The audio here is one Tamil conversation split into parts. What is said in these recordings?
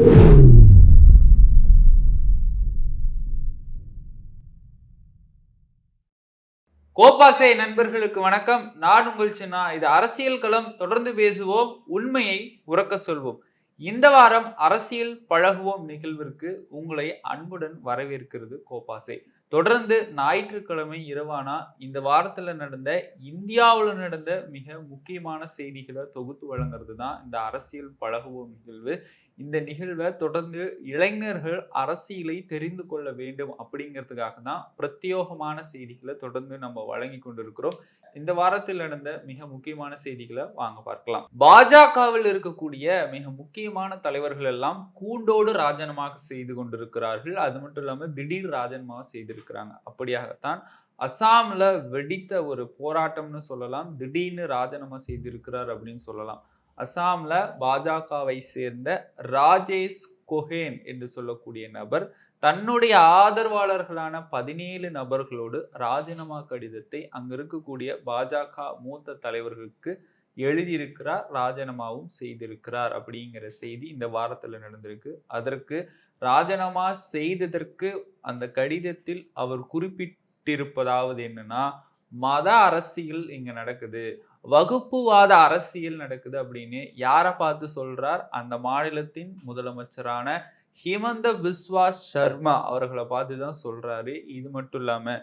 கோபாசே நண்பர்களுக்கு வணக்கம். நான் உங்கள் சின்னா. இது அரசியல் களம். தொடர்ந்து பேசுவோம். உண்மையை உறக்க சொல்வோம். இந்த வாரம் அரசியல் பழகுவோம் நிகழ்விற்கு உங்களை அன்புடன் வரவேற்கிறது கோபாசே. தொடர்ந்து ஞாயிற்றுக்கிழமை இரவானா இந்த வாரத்தில் நடந்த இந்தியாவில் நடந்த மிக முக்கியமான செய்திகளை தொகுத்து வழங்குறது தான் இந்த அரசியல் பழகுவோம் நிகழ்வு. இந்த நிகழ்வை தொடர்ந்து இளைஞர்கள் அரசியலை தெரிந்து கொள்ள வேண்டும் அப்படிங்கிறதுக்காக தான் பிரத்யோகமான செய்திகளை தொடர்ந்து நம்ம வழங்கி கொண்டிருக்கிறோம். இந்த வாரத்தில் நடந்த மிக முக்கியமான செய்திகளை வாங்க பார்க்கலாம். பாஜகவில் இருக்கக்கூடிய மிக முக்கியமான தலைவர்கள் எல்லாம் கூண்டோடு ராஜினாமா செய்து கொண்டிருக்கிறார்கள். அது மட்டும் இல்லாமல் திடீர் ராஜினாமா இருக்கிறாங்க. அப்படியாகத்தான் அசாமில் வெடித்த ஒரு போராட்டம்னு சொல்லலாம். திடீர்னு ராஜினாமா செய்திருக்கிறார் அப்படின்னு சொல்லலாம். அசாமில் பாஜகவை சேர்ந்த ராஜேஷ் கொஹேன் என்று சொல்லக்கூடிய நபர் தன்னுடைய ஆதரவாளர்களான பதினேழு நபர்களோடு ராஜினாமா கடிதத்தை அங்க இருக்கக்கூடிய பாஜக மூத்த தலைவர்களுக்கு எழுதியிருக்கிறார் ராஜினாமாவும் செய்திருக்கிறார் அப்படிங்கிற செய்தி இந்த வாரத்தில் நடந்திருக்கு. அதற்கு ராஜினாமா செய்ததற்கு அந்த கடிதத்தில் அவர் குறிப்பிட்டிருப்பதாவது என்னன்னா மத அரசியல் இங்க நடக்குது வகுப்புவாத அரசியல் நடக்குது அப்படின்னு யாரை பார்த்து சொல்றார்? அந்த மாநிலத்தின் முதலமைச்சரான ஹிமந்த பிஸ்வா சர்மா அவர்களை பார்த்து தான் சொல்றாரு. இது மட்டும் இல்லாம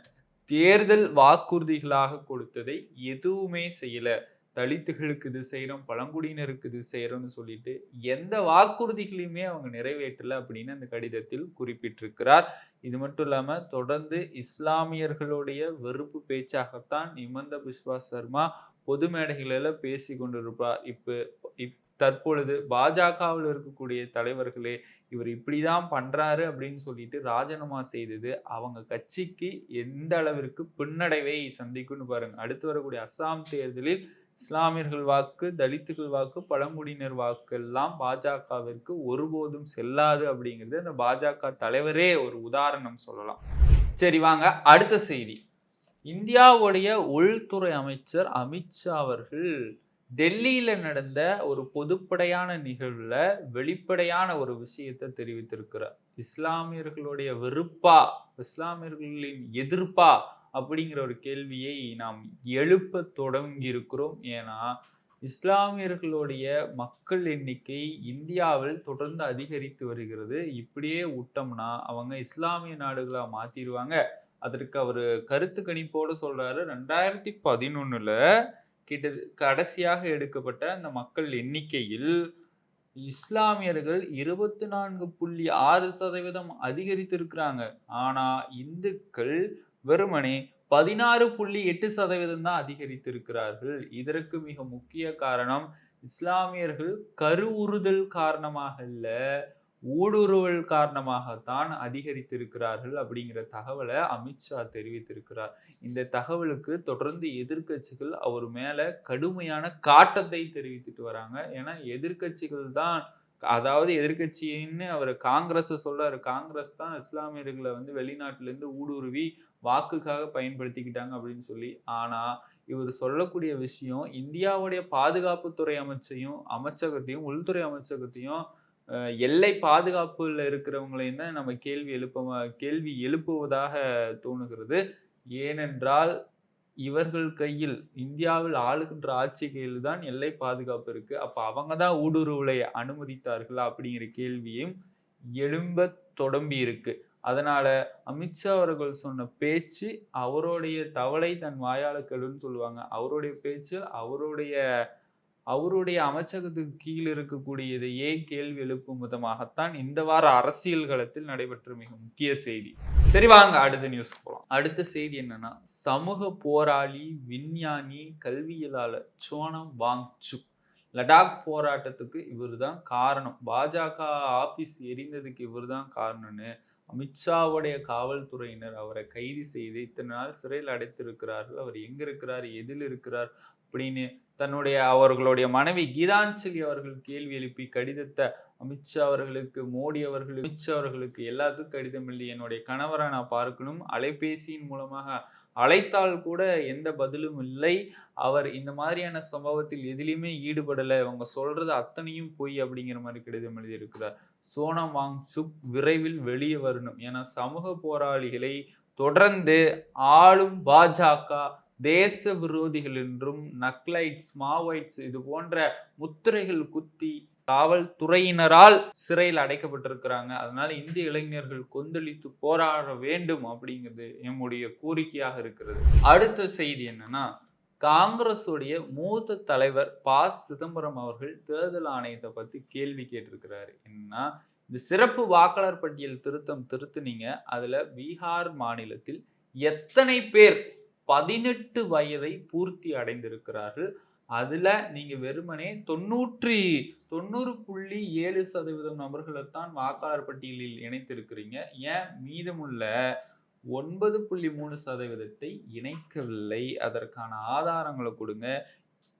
தேர்தல் வாக்குறுதிகளாக கொடுத்ததை எதுவுமே செய்யல. தலித்துகளுக்கு இது செய்கிறோம் பழங்குடியினருக்கு இது செய்கிறோம்னு சொல்லிட்டு எந்த வாக்குறுதிகளையுமே அவங்க நிறைவேற்றலை அப்படின்னு அந்த கடிதத்தில் குறிப்பிட்டிருக்கிறார். இது மட்டும் இல்லாமல் தொடர்ந்து இஸ்லாமியர்களுடைய வெறுப்பு பேச்சாகத்தான் நிமந்த பிஸ்வா சர்மா பொது மேடைகளில் பேசி கொண்டிருப்பார் இப்போ இப் தற்பொழுது பாஜகவில் இருக்கக்கூடிய தலைவர்களே இவர் இப்படிதான் பண்றாரு அப்படின்னு சொல்லிட்டு ராஜினாமா செய்தது அவங்க கட்சிக்கு எந்த அளவிற்கு பின்னடைவை சந்திக்கும்னு பாருங்க. அடுத்து வரக்கூடிய அஸ்ஸாம் தேர்தலில் இஸ்லாமியர்கள் வாக்கு தலித்துகள் வாக்கு பழங்குடியினர் வாக்கு எல்லாம் பாஜகவிற்கு ஒருபோதும் செல்லாது அப்படிங்கிறது அந்த பாஜக தலைவரே ஒரு உதாரணம் சொல்லலாம். சரி வாங்க அடுத்த செய்தி. இந்தியாவுடைய உள்துறை அமைச்சர் அமித்ஷா அவர்கள் டெல்லியில நடந்த ஒரு பொதுப்படையான நிகழ்வுல வெளிப்படையான ஒரு விஷயத்தை தெரிவித்திருக்கிறார். இஸ்லாமியர்களுடைய வெறுப்பா இஸ்லாமியர்களின் எதிர்ப்பா அப்படிங்கிற ஒரு கேள்வியை நாம் எழுப்ப தொடங்கி இருக்கிறோம் ஏன்னா இஸ்லாமியர்களுடைய மக்கள் எண்ணிக்கை இந்தியாவில் தொடர்ந்து அதிகரித்து வருகிறது. இப்படியே விட்டோம்னா அவங்க இஸ்லாமிய நாடுகளாக மாற்றிடுவாங்க அதற்கு அவர் கருத்து கணிப்போடு சொல்றாரு. ரெண்டாயிரத்தி பதினொன்னுல கிட்ட கடைசியாக எடுக்கப்பட்ட அந்த மக்கள் எண்ணிக்கையில் இஸ்லாமியர்கள் இருபத்தி நான்கு புள்ளி ஆறு சதவீதம் அதிகரித்திருக்கிறாங்க. ஆனா இந்துக்கள் வெறுமனே பதினாறு புள்ளி எட்டு சதவீதம் தான் அதிகரித்திருக்கிறார்கள். இதற்கு மிக முக்கிய காரணம் இஸ்லாமியர்கள் கருவுறுதல் காரணமாக இல்லை. ஊடுருவல் காரணமாகத்தான் அதிகரித்திருக்கிறார்கள் அப்படிங்கிற தகவலை அமித்ஷா தெரிவித்திருக்கிறார். இந்த தகவலுக்கு தொடர்ந்து எதிர்கட்சிகள் அவர் மேல கடுமையான காட்டத்தை தெரிவித்துட்டு வராங்க. ஏன்னா எதிர்கட்சிகள் தான் அதாவது எதிர்கட்சின்னு அவர் காங்கிரஸை சொல்றாரு. காங்கிரஸ் தான் இஸ்லாமியர்களை வந்து வெளிநாட்டிலேருந்து ஊடுருவி வாக்குக்காக பயன்படுத்திக்கிட்டாங்க அப்படின்னு சொல்லி. ஆனால் இவர் சொல்லக்கூடிய விஷயம் இந்தியாவுடைய பாதுகாப்புத்துறை அமைச்சையும் அமைச்சகத்தையும் உள்துறை அமைச்சகத்தையும் எல்லை பாதுகாப்புல இருக்கிறவங்களையும் தான் நம்ம கேள்வி எழுப்ப கேள்வி எழுப்புவதாக தோணுகிறது. ஏனென்றால் இவர்கள் கையில் இந்தியாவில் ஆளுகின்ற ஆட்சி கையில் தான் எல்லை பாதுகாப்பு இருக்கு. அப்ப அவங்க தான் ஊடுருவலை அனுமதித்தார்களா அப்படிங்கிற கேள்வியும் எழும்ப தொடம்பி இருக்கு. அதனால அமித்ஷா அவர்கள் சொன்ன பேச்சு அவருடைய தவளை தன் வாயால சொல்லுவாங்க. அவருடைய பேச்சு அவருடைய அவருடைய அமைச்சகத்துக்கு கீழ் இருக்கக்கூடியதையே கேள்வி எழுப்பும் விதமாகத்தான் இந்த வார அரசியல் களத்தில் நடைபெற்ற மிக முக்கிய செய்தி. சரி வாங்க அடுத்த நியூஸ் போகலாம் அடுத்த செய்தி என்னன்னா சமூக போராளி விஞ்ஞானி கல்வியலாளர் சோனம் வாங்சு. லடாக் போராட்டத்துக்கு இவர் தான் காரணம். பாஜக ஆபீஸ் எரிந்ததுக்கு இவர் தான் காரணம்னு அமித்ஷாவுடைய காவல்துறையினர் அவரை கைது செய்து இத்தனை நாள் சிறையில் அடைத்திருக்கிறார்கள். அவர் எங்க இருக்கிறார் எதில் இருக்கிறார் அப்படின்னு தன்னுடைய அவர்களுடைய மனைவி கீதாஞ்சலி அவர்கள் கேள்வி எழுப்பி கடிதத்தை அமித்ஷா அவர்களுக்கு மோடி அவர்கள் அமித்ஷா அவர்களுக்கு எல்லாத்துக்கும் கடிதம் எழுதி என்னுடைய கணவரை நான் பார்க்கணும். அலைபேசியின் மூலமாக அழைத்தால் கூட எந்த பதிலும் இல்லை. அவர் இந்த மாதிரியான சம்பவத்தில் எதிலையுமே ஈடுபடலை. அவங்க சொல்றது அத்தனையும் பொய் அப்படிங்கிற மாதிரி கடிதம் எழுதியிருக்கிறார். சோனம் வாங் சுக் விரைவில் வெளியே வரணும். ஏன்னா சமூக போராளிகளை தொடர்ந்து ஆளும் பாஜக தேச விரோதிகள் என்றும் நக்லைட்ஸ் மாவோயிட்ஸ் இது போன்ற முத்திரைகள் குத்தி காவல்துறையினரால் சிறையில் அடைக்கப்பட்டிருக்கிறாங்க. அதனால இந்திய இளைஞர்கள் கொந்தளித்து போராட வேண்டும் அப்படிங்கிறது எம்முடைய கோரிக்கையாக இருக்கிறது. அடுத்த செய்தி என்னன்னா காங்கிரஸுடைய மூத்த தலைவர் ப. சிதம்பரம் அவர்கள் தேர்தல் ஆணையத்தை பத்தி கேள்வி கேட்டிருக்கிறாரு. என்னன்னா இந்த சிறப்பு வாக்காளர் பட்டியல் திருத்தம் திருத்துனீங்க. அதுல பீகார் மாநிலத்தில் எத்தனை பேர் பதினெட்டு வயதை பூர்த்தி அடைந்திருக்கிறார்கள். அதில் நீங்கள் வெறுமனே தொண்ணூற்றி தொண்ணூறு புள்ளி ஏழு சதவீதம் நபர்களைத்தான் வாக்காளர் பட்டியலில் இணைத்திருக்கிறீங்க. ஏன்? மீதமுள்ள ஒன்பது புள்ளி மூணு சதவீதத்தை இணைக்கவில்லை. அதற்கான ஆதாரங்களை கொடுங்க.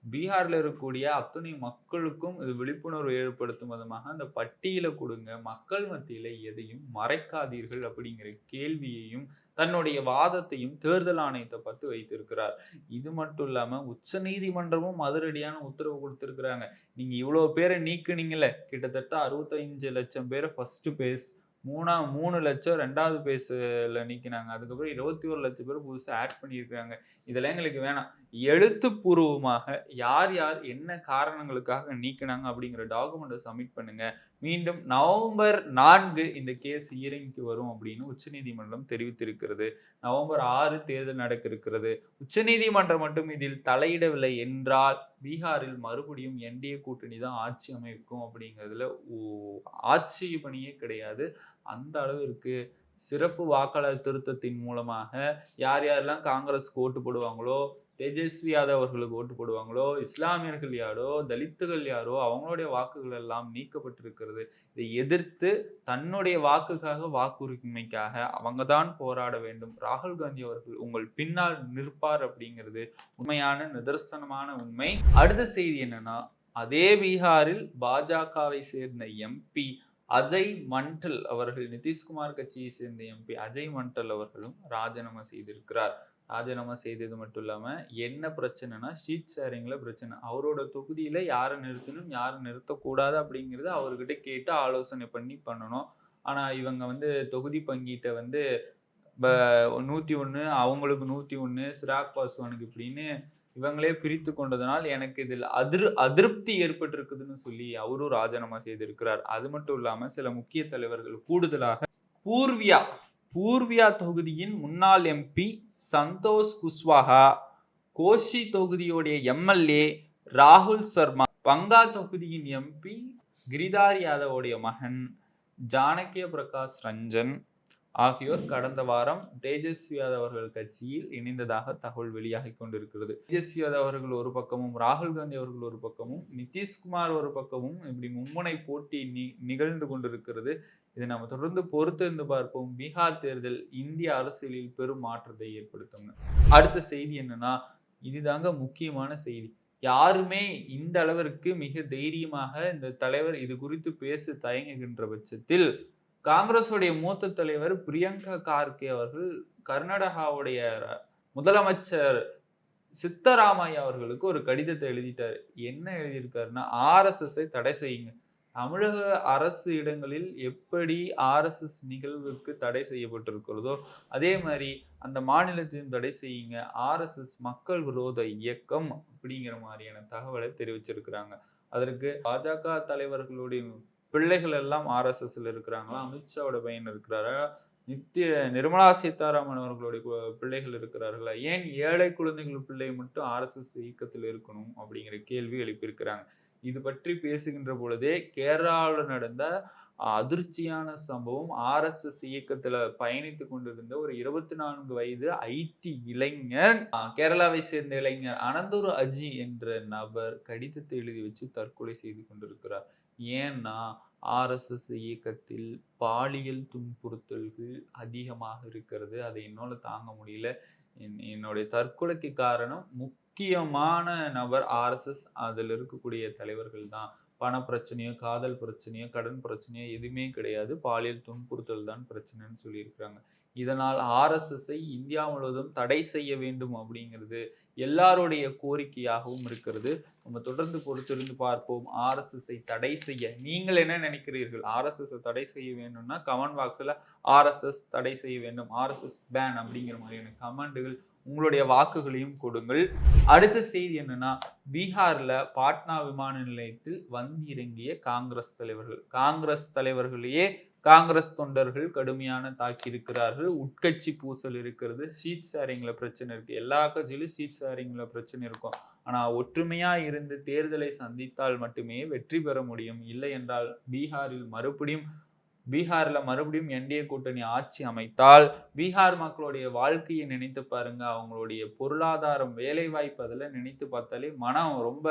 பீகாரில் இருக்கக்கூடிய அத்தனை மக்களுக்கும் இது விழிப்புணர்வு ஏற்படுத்தும் விதமாக அந்த பட்டியலை கொடுங்க. மக்கள் மத்தியில எதையும் மறைக்காதீர்கள் அப்படிங்கிற கேள்வியையும் தன்னுடைய வாதத்தையும் தேர்தல் ஆணையத்தை பார்த்து வைத்திருக்கிறார். இது மட்டும் இல்லாம உச்ச நீதிமன்றமும் அதிரடியான உத்தரவு கொடுத்துருக்குறாங்க. நீங்க இவ்வளவு பேரை நீக்குனீங்கல்ல. கிட்டத்தட்ட அறுபத்தஞ்சு லட்சம் பேரை ஃபஸ்ட்டு பேஸ் மூணா மூணு லட்சம் ரெண்டாவது பேஸில் நீக்கினாங்க. அதுக்கப்புறம் இருபத்தி ஒரு லட்சம் பேர் புதுசாக ஆட் பண்ணியிருக்காங்க. இதெல்லாம் எங்களுக்கு வேணாம். எழுத்துப்பூர்வமாக யார் யார் என்ன காரணங்களுக்காக நீக்கினாங்க அப்படிங்கிற டாக்குமெண்ட்டை சப்மிட் பண்ணுங்க. மீண்டும் நவம்பர் நான்கு இந்த கேஸ் ஹியரிங்க்கு வரும் அப்படின்னு உச்சநீதிமன்றம் தெரிவித்திருக்கிறது. நவம்பர் ஆறு தேர்தல் நடக்க இருக்கிறது உச்சநீதிமன்றம் மட்டும் இதில் தலையிடவில்லை என்றால் பீகாரில் மறுபடியும் என்டிஏ கூட்டணி தான் ஆட்சி அமைக்கும் அப்படிங்கிறதுல ஆட்சி பணியே கிடையாது. அந்த அளவிற்கு சிறப்பு வாக்காளர் திருத்தத்தின் மூலமாக யார் யாரெல்லாம் காங்கிரஸ்க்கு ஓட்டு போடுவாங்களோ தேஜஸ்வி யாதவ் அவர்களுக்கு ஓட்டு போடுவாங்களோ இஸ்லாமியர்கள் யாரோ தலித்துகள் யாரோ அவங்களுடைய வாக்குகள் எல்லாம் நீக்கப்பட்டிருக்கிறது. இதை எதிர்த்து தன்னுடைய வாக்குக்காக வாக்குரிமைக்காக அவங்க தான் போராட வேண்டும். ராகுல் காந்தி அவர்கள் உங்கள் பின்னால் நிற்பார் அப்படிங்கிறது உண்மையான நிதர்சனமான உண்மை. அடுத்த செய்தி என்னன்னா அதே பீகாரில் பாஜகவை சேர்ந்த எம்பி அஜய் மண்டல் அவர்கள் நிதிஷ்குமார் கட்சியை சேர்ந்த எம்பி அஜய் மண்டல் அவர்களும் ராஜினாமா செய்திருக்கிறார். ராஜினாமா செய்தது மட்டும் இல்லாம என்ன பிரச்சனைனா ஷீட் ஷேரிங்ல பிரச்சனை. அவரோட தொகுதியில யாரை நிறுத்தணும் யாரை நிறுத்தக்கூடாது அப்படிங்கிறது அவர்கிட்ட கேட்டு ஆலோசனை பண்ணி பண்ணணும். ஆனா இவங்க வந்து தொகுதி பங்கீட்டை வந்து நூத்தி ஒன்று அவங்களுக்கு நூத்தி ஒன்று சிராக் பாஸ்வானுக்கு இப்படின்னு இவங்களே பிரித்து கொண்டதனால் எனக்கு இதில் அதிரு அதிருப்தி ஏற்பட்டிருக்குதுன்னு சொல்லி அவரும் ராஜினாமா செய்திருக்கிறார். அது மட்டும் இல்லாமல் சில முக்கிய தலைவர்கள் கூடுதலாக பூர்வியா பூர்வியா தொகுதியின் முன்னாள் எம்பி சந்தோஷ் குஷ்வாகா கோஷி தொகுதியுடைய எம்எல்ஏ ராகுல் சர்மா பங்கா தொகுதியின் எம்பி கிரிதார் யாதவோடைய மகன் ஜானகிய பிரகாஷ் ரஞ்சன் ஆகியோர் கடந்த வாரம் தேஜஸ்வி யாதவ் அவர்கள் கட்சியில் இணைந்ததாக தகவல் வெளியாகி கொண்டிருக்கிறது. தேஜஸ்வி யாதவ் அவர்கள் ஒரு பக்கமும் ராகுல் காந்தி அவர்கள் ஒரு பக்கமும் நிதிஷ்குமார் ஒரு பக்கமும் இப்படி மும்முனை போட்டி நி நிகழ்ந்து கொண்டிருக்கிறது. இதை நம்ம தொடர்ந்து பொறுத்திருந்து பார்ப்போம். பீகார் தேர்தல் இந்திய அரசியலில் பெரும் மாற்றத்தை ஏற்படுத்தும் அடுத்த செய்தி என்னன்னா இதுதாங்க முக்கியமான செய்தி. யாருமே இந்த அளவிற்கு மிக தைரியமாக இந்த தலைவர் இது குறித்து பேச தயங்குகின்ற பட்சத்தில் காங்கிரஸுடைய மூத்த தலைவர் பிரியங்கா கார்கே அவர்கள் கர்நாடகாவுடைய முதலமைச்சர் சித்தராமையா அவர்களுக்கு ஒரு கடிதத்தை எழுதிட்டார். என்ன எழுதியிருக்காருன்னா ஆர்எஸ்எஸ்ஐ தடை செய்யுங்க. தமிழக அரசு இடங்களில் எப்படி ஆர்எஸ்எஸ் நிகழ்வுக்கு தடை செய்யப்பட்டிருக்கிறதோ அதே மாதிரி அந்த மாநிலத்தையும் தடை செய்யுங்க. ஆர்எஸ்எஸ் மக்கள் விரோத இயக்கம் அப்படிங்கிற மாதிரியான தகவலை தெரிவிச்சிருக்கிறாங்க. அதற்கு பாஜக தலைவர்களுடைய பிள்ளைகள் எல்லாம் ஆர்எஸ்எஸ்ல இருக்கிறாங்களா? அமித்ஷாவோட பையன் இருக்கிறாரா? நித்திய நிர்மலா சீதாராமன் அவர்களுடைய பிள்ளைகள் இருக்கிறார்களா? ஏன் ஏழை குழந்தைகள் பிள்ளை மட்டும் ஆர்எஸ்எஸ் இயக்கத்தில் இருக்கணும்? அப்படிங்கிற கேள்வி எழுப்பியிருக்கிறாங்க. இது பற்றி பேசுகின்ற பொழுதே கேரளாவில் நடந்த அதிர்ச்சியான சம்பவம். ஆர்எஸ்எஸ் இயக்கத்துல பயணித்து கொண்டிருந்த ஒரு இருபத்தி நான்கு வயது ஐடி இளைஞர் கேரளாவை சேர்ந்த இளைஞர் அனந்தூர் அஜி என்ற நபர் கடிதத்தை எழுதி வச்சு தற்கொலை செய்து கொண்டிருக்கிறார். ஏன்னா ஆர்எஸ்எஸ் இயக்கத்தில் பாலியல் துன்புறுத்தல்கள் அதிகமாக இருக்கிறது. அதை என்னால் தாங்க முடியல. என் என்னுடைய தற்கொலைக்கு காரணம் முக்கியமான நபர் ஆர்எஸ்எஸ். அதில் இருக்கக்கூடிய தலைவர்கள் தான். பண பிரச்சனையோ காதல் பிரச்சனையோ கடன் பிரச்சனையோ எதுவுமே கிடையாது. பாலியல் துன்புறுத்தல் தான் பிரச்சனைன்னு சொல்லியிருக்கிறாங்க. இதனால் ஆர்எஸ்எஸ்ஸை இந்தியா முழுவதும் தடை செய்ய வேண்டும் அப்படிங்கிறது எல்லாருடைய கோரிக்கையாகவும் இருக்கிறது. நம்ம தொடர்ந்து பொறுத்திருந்து பார்ப்போம். ஆர்எஸ்எஸ்ஐ தடை செய்ய. நீங்கள் என்ன நினைக்கிறீர்கள்? ஆர்எஸ்எஸ் தடை செய்ய வேண்டும்னா கமெண்ட் பாக்ஸில் ஆர்எஸ்எஸ் தடை செய்ய வேண்டும். ஆர்எஸ்எஸ் பேன் அப்படிங்கிற மாதிரியான கமெண்டுகள் உங்களுடைய வாக்குகளையும் கொடுங்கள். அடுத்த செய்தி என்னன்னா பீகார்ல பாட்னா விமான நிலையத்தில் வந்து இறங்கிய காங்கிரஸ் தலைவர்கள். காங்கிரஸ் தலைவர்களையே காங்கிரஸ் தொண்டர்கள் கடுமையான தாக்கி இருக்கிறார்கள் உட்கட்சி பூசல் இருக்கிறது. சீட் ஷேரிங்ல பிரச்சனை இருக்கு. எல்லா கட்சியிலும் சீட் ஷேரிங்ல பிரச்சனை இருக்கும். ஆனா ஒற்றுமையா இருந்து தேர்தலை சந்தித்தால் மட்டுமே வெற்றி பெற முடியும். இல்லை என்றால் பீகாரில் மறுபடியும் பீகார்ல மறுபடியும் என்டிஏ கூட்டணி ஆட்சி அமைத்தால் பீகார் மக்களுடைய வாழ்க்கையை நினைத்து பாருங்க. அவங்களுடைய பொருளாதாரம் வேலைவாய்ப்பு அதில் நினைத்து பார்த்தாலே மனம் ரொம்ப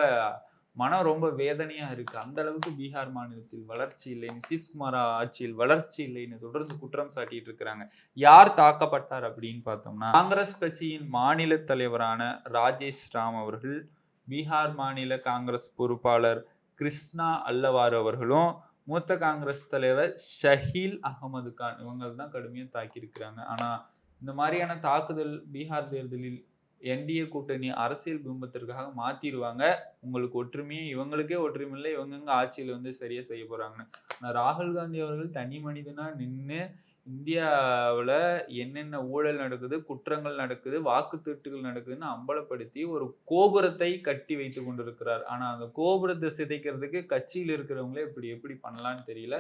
மனம் ரொம்ப வேதனையா இருக்கு. அந்த அளவுக்கு பீகார் மாநிலத்தில் வளர்ச்சி இல்லை. நிதிஷ்குமார் ஆட்சியில் வளர்ச்சி இல்லைன்னு தொடர்ந்து குற்றம் சாட்டிட்டு இருக்கிறாங்க. யார் தாக்கப்பட்டார் அப்படின்னு பார்த்தோம்னா காங்கிரஸ் கட்சியின் மாநில தலைவரான ராஜேஷ் ராம் அவர்கள் பீகார் மாநில காங்கிரஸ் பொறுப்பாளர் கிருஷ்ணா அல்லவார் அவர்களும் மூத்த காங்கிரஸ் தலைவர் ஷஹீல் அகமது கான். இவங்க தான் கடுமையாக தாக்கியிருக்கிறாங்க. ஆனால் இந்த மாதிரியான தாக்குதல் பீகார் தேர்தலில் என்டிஏ கூட்டணி அரசியல் பிம்பத்திற்காக மாத்திடுவாங்க. உங்களுக்கு ஒற்றுமையே இவங்களுக்கே ஒற்றுமை இல்லை இவங்க ஆட்சியில் வந்து சரியா செய்ய போறாங்கன்னு. ஆனால் ராகுல் காந்தி அவர்கள் தனி மனிதனா நின்று இந்தியாவில் என்னென்ன ஊழல் நடக்குது குற்றங்கள் நடக்குது வாக்கு திருட்டுகள் நடக்குதுன்னு அம்பலப்படுத்தி ஒரு கோபுரத்தை கட்டி வைத்து கொண்டிருக்கிறார். ஆனால் அந்த கோபுரத்தை சிதைக்கிறதுக்கு கட்சியில் இருக்கிறவங்களே இப்படி எப்படி பண்ணலான்னு தெரியல.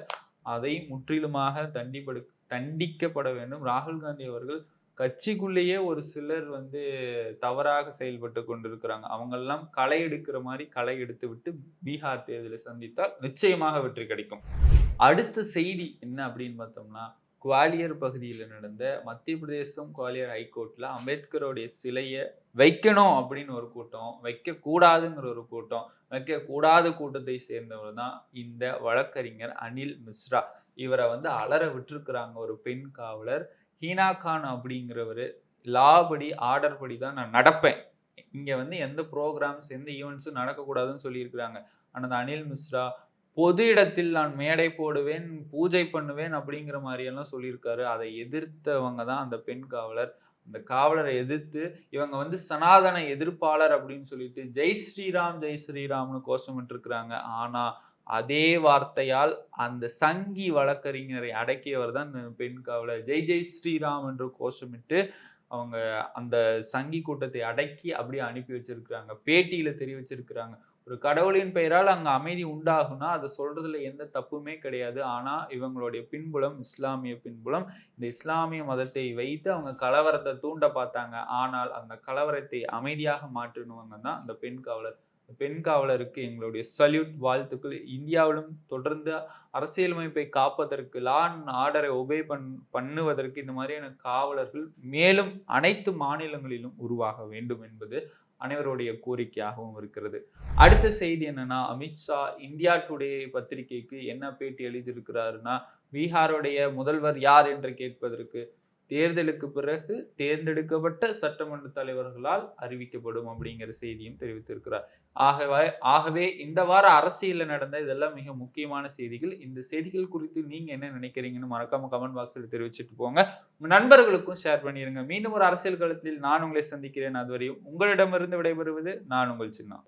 அதை முற்றிலுமாக தண்டிப்படு தண்டிக்கப்பட வேண்டும். ராகுல் காந்தி அவர்கள் கட்சிக்குள்ளேயே ஒரு சிலர் வந்து தவறாக செயல்பட்டு கொண்டிருக்கிறாங்க. அவங்கெல்லாம் களை எடுக்கிற மாதிரி களை எடுத்து விட்டு பீகார் தேர்தலை சந்தித்தால் நிச்சயமாக வெற்றி கிடைக்கும். அடுத்த செய்தி என்ன அப்படின்னு பார்த்தோம்னா குவாலியர் பகுதியில் நடந்த மத்திய பிரதேசம் குவாலியர் ஹைகோர்ட்ல அம்பேத்கருடைய சிலையை வைக்கணும் அப்படின்னு ஒரு கூட்டம் வைக்க கூடாதுங்கிற ஒரு கூட்டம் வைக்க கூடாத கூட்டத்தை சேர்ந்தவர் தான் இந்த வழக்கறிஞர் அனில் மிஸ்ரா. இவரை வந்து அலற விட்டுருக்குறாங்க ஒரு பெண் காவலர். ஹீனா கான் அப்படிங்கிறவர் லாபடி ஆர்டர் படி தான் நான் நடப்பேன். இங்கே வந்து எந்த ப்ரோக்ராம்ஸ் எந்த ஈவெண்ட்ஸும் நடக்கக்கூடாதுன்னு சொல்லியிருக்கிறாங்க. ஆனால் அந்த அனில் மிஸ்ரா பொது இடத்தில் நான் மேடை போடுவேன் பூஜை பண்ணுவேன் அப்படிங்கிற மாதிரியெல்லாம் சொல்லியிருக்காரு. அதை எதிர்த்தவங்க தான் அந்த பெண் காவலர். அந்த காவலரை எதிர்த்து இவங்க வந்து சனாதன எதிர்ப்பாளர் அப்படின்னு சொல்லிட்டு ஜெய் ஸ்ரீராம் ஜெய் ஸ்ரீராம்னு கோஷமிட்டு இருக்கிறாங்க ஆனால் அதே வார்த்தையால் அந்த சங்கி வழக்கறிஞரை அடக்கியவர் தான் பெண் காவலர். ஜெய் ஜெய் ஸ்ரீராம் என்று கோஷமிட்டு அவங்க அந்த சங்கி கூட்டத்தை அடக்கி அப்படியே அனுப்பி வச்சிருக்கிறாங்க. பேட்டியில தெரிவிச்சிருக்கிறாங்க. ஒரு கடவுளின் பெயரால் அங்க அமைதி உண்டாகும்னா அதை சொல்றதுல எந்த தப்புமே கிடையாது. ஆனா இவங்களுடைய பின்புலம் இஸ்லாமிய பின்புலம் இந்த இஸ்லாமிய மதத்தை வைத்து அவங்க கலவரத்தை தூண்ட பார்த்தாங்க. ஆனால் அந்த கலவரத்தை அமைதியாக மாற்றினவங்க தான் அந்த பெண் காவலர். பெண் காவலருக்கு எங்களுடைய சல்யூட் வாழ்த்துக்கள். இந்தியாவிலும் தொடர்ந்து அரசியலமைப்பை காப்பதற்கு லா அண்ட் ஆர்டரை ஒபே பண் பண்ணுவதற்கு இந்த மாதிரியான காவலர்கள் மேலும் அனைத்து மாநிலங்களிலும் உருவாக வேண்டும் என்பது அனைவருடைய கோரிக்கையாகவும் இருக்கிறது. அடுத்த செய்தி என்னன்னா அமித்ஷா இந்தியா டுடே பத்திரிகைக்கு என்ன பேட்டி எழுதியிருக்கிறாருன்னா பீகாருடைய முதல்வர் யார் என்று கேட்பதற்கு தேர்தலுக்கு பிறகு தேர்ந்தெடுக்கப்பட்ட சட்டமன்ற தலைவர்களால் அறிவிக்கப்படும் அப்படிங்கிற செய்தியும் தெரிவித்திருக்கிறார். ஆகவே ஆகவே இந்த வார அரசியலில் நடந்த இதெல்லாம் மிக முக்கியமான செய்திகள். இந்த செய்திகள் குறித்து நீங்க என்ன நினைக்கிறீங்கன்னு மறக்காம கமெண்ட் பாக்ஸில் தெரிவிச்சுட்டு போங்க. உங்க நண்பர்களுக்கும் ஷேர் பண்ணிருங்க. மீண்டும் ஒரு அரசியல் களத்தில் நான் உங்களை சந்திக்கிறேன். அதுவரையும் உங்களிடமிருந்து விடைபெறுவது நான் உங்கள் சின்ன